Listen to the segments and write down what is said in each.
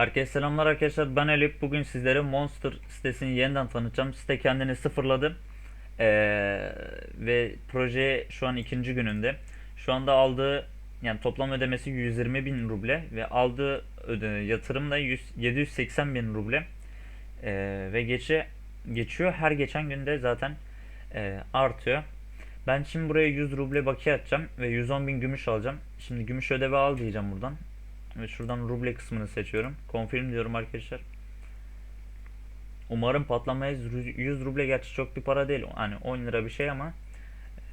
Herkese selamlar arkadaşlar. Ben Elif. Bugün sizlere Monster sitesini yeniden tanıtacağım. Site kendini sıfırladı. Ee, ve proje şu an ikinci gününde. Şu anda aldığı yani toplam ödemesi 120 bin ruble ve aldığı öde, yatırım da 100, 780 bin ruble. Ee, ve geçe geçiyor. Her geçen günde zaten e, artıyor. Ben şimdi buraya 100 ruble bakiye atacağım ve 110 bin gümüş alacağım. Şimdi gümüş ödevi al diyeceğim buradan. Ve şuradan ruble kısmını seçiyorum. Confirm diyorum arkadaşlar. Umarım patlamayız. 100 ruble gerçi çok bir para değil. Hani 10 lira bir şey ama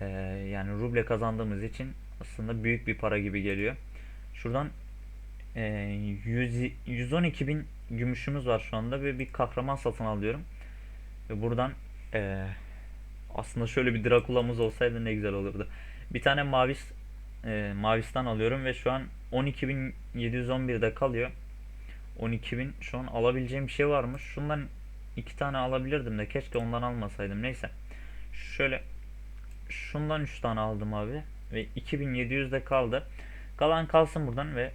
e, yani ruble kazandığımız için aslında büyük bir para gibi geliyor. Şuradan e, 100, 112 bin gümüşümüz var şu anda ve bir kahraman satın alıyorum. Ve buradan e, aslında şöyle bir Drakula'mız olsaydı ne güzel olurdu. Bir tane mavis e, Mavis'ten alıyorum ve şu an 12.711'de kalıyor. 12.000 şu an alabileceğim bir şey varmış. Şundan iki tane alabilirdim de keşke ondan almasaydım. Neyse. Şöyle şundan 3 tane aldım abi ve 2700'de kaldı. Kalan kalsın buradan ve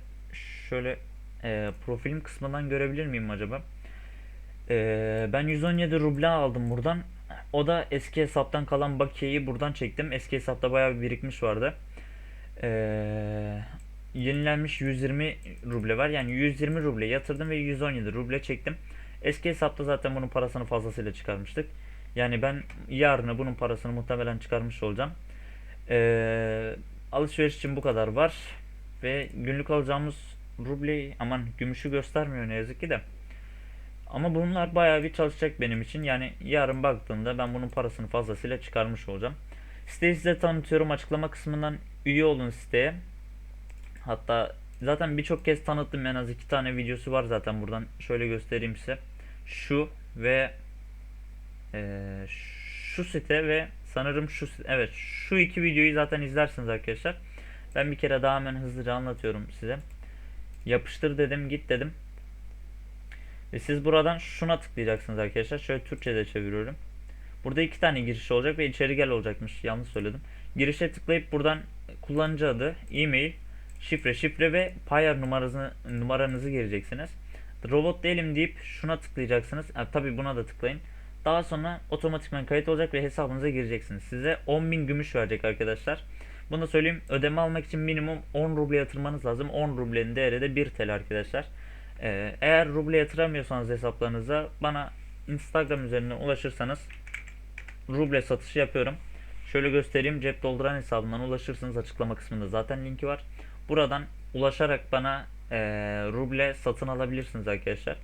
şöyle e, profilim kısmından görebilir miyim acaba? E, ben 117 ruble aldım buradan. O da eski hesaptan kalan bakiyeyi buradan çektim. Eski hesapta bayağı bir birikmiş vardı. Ee, yenilenmiş 120 ruble var. Yani 120 ruble yatırdım ve 117 ruble çektim. Eski hesapta zaten bunun parasını fazlasıyla çıkarmıştık. Yani ben yarına bunun parasını muhtemelen çıkarmış olacağım. Ee, alışveriş için bu kadar var. Ve günlük alacağımız rubleyi aman gümüşü göstermiyor ne yazık ki de. Ama bunlar bayağı bir çalışacak benim için. Yani yarın baktığımda ben bunun parasını fazlasıyla çıkarmış olacağım. Siteyi size tanıtıyorum. Açıklama kısmından üye olun siteye. Hatta zaten birçok kez tanıttım. En az iki tane videosu var zaten buradan. Şöyle göstereyim size. Şu ve eee, şu site ve sanırım şu evet şu iki videoyu zaten izlersiniz arkadaşlar. Ben bir kere daha hemen hızlıca anlatıyorum size. Yapıştır dedim, git dedim. Ve siz buradan şuna tıklayacaksınız arkadaşlar. Şöyle Türkçe'de çeviriyorum. Burada iki tane giriş olacak ve içeri gel olacakmış. Yanlış söyledim. Girişe tıklayıp buradan kullanıcı adı, e-mail, şifre, şifre ve payer numaranızı, numaranızı gireceksiniz. Robot değilim deyip şuna tıklayacaksınız. Ha, tabii buna da tıklayın. Daha sonra otomatikman kayıt olacak ve hesabınıza gireceksiniz. Size 10.000 gümüş verecek arkadaşlar. Bunu söyleyeyim. Ödeme almak için minimum 10 ruble yatırmanız lazım. 10 rublenin değeri de 1 TL arkadaşlar. Ee, eğer ruble yatıramıyorsanız hesaplarınıza bana Instagram üzerinden ulaşırsanız ruble satışı yapıyorum. Şöyle göstereyim. Cep dolduran hesabından ulaşırsınız. Açıklama kısmında zaten linki var. Buradan ulaşarak bana e, ruble satın alabilirsiniz arkadaşlar.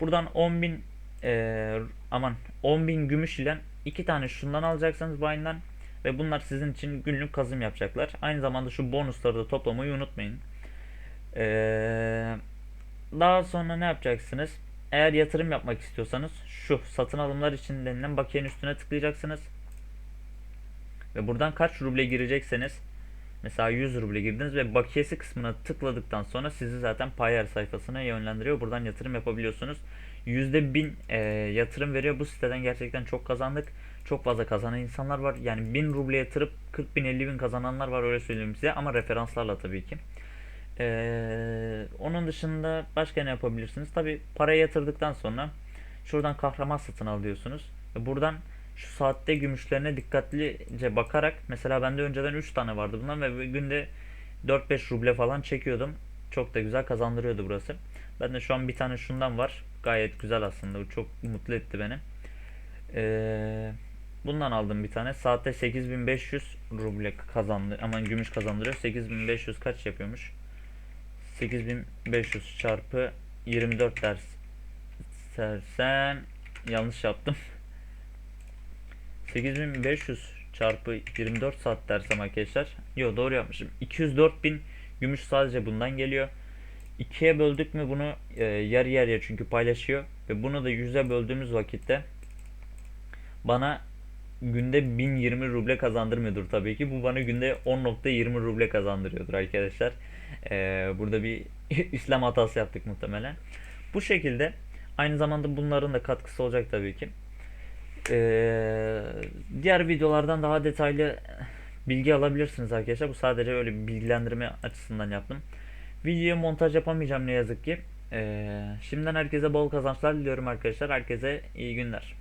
Buradan 10.000 e, aman 10.000 gümüş ile iki tane şundan alacaksınız Vine'dan ve bunlar sizin için günlük kazım yapacaklar. Aynı zamanda şu bonusları da toplamayı unutmayın. Eee daha sonra ne yapacaksınız? Eğer yatırım yapmak istiyorsanız şu satın alımlar için denilen bakiyenin üstüne tıklayacaksınız. Ve buradan kaç ruble girecekseniz mesela 100 ruble girdiniz ve bakiyesi kısmına tıkladıktan sonra sizi zaten Payer sayfasına yönlendiriyor. Buradan yatırım yapabiliyorsunuz. %1000 e, yatırım veriyor. Bu siteden gerçekten çok kazandık. Çok fazla kazanan insanlar var. Yani 1000 ruble yatırıp 40 bin 50 bin kazananlar var öyle söyleyeyim size ama referanslarla tabii ki. Ee, onun dışında başka ne yapabilirsiniz? Tabi paraya yatırdıktan sonra şuradan kahraman satın alıyorsunuz. Buradan şu saatte gümüşlerine dikkatlice bakarak mesela bende önceden 3 tane vardı bundan ve günde 4-5 ruble falan çekiyordum. Çok da güzel kazandırıyordu burası. Ben de şu an bir tane şundan var. Gayet güzel aslında. Bu çok mutlu etti beni. Ee, bundan aldım bir tane. Saatte 8500 ruble kazandı. Aman gümüş kazandırıyor. 8500 kaç yapıyormuş? 8500 çarpı 24 ders dersen yanlış yaptım. 8500 çarpı 24 saat dersem arkadaşlar. Yo doğru yapmışım. 204.000 gümüş sadece bundan geliyor. 2'ye böldük mü bunu e, yarı yarıya çünkü paylaşıyor. Ve bunu da 100'e böldüğümüz vakitte bana günde 1020 ruble kazandırmıyordur tabii ki. Bu bana günde 10.20 ruble kazandırıyordur arkadaşlar. Ee, burada bir İslam hatası yaptık muhtemelen. Bu şekilde aynı zamanda bunların da katkısı olacak tabii ki. Ee, diğer videolardan daha detaylı bilgi alabilirsiniz arkadaşlar. Bu sadece öyle bir bilgilendirme açısından yaptım. Videoya montaj yapamayacağım ne yazık ki. Ee, şimdiden herkese bol kazançlar diliyorum arkadaşlar. Herkese iyi günler.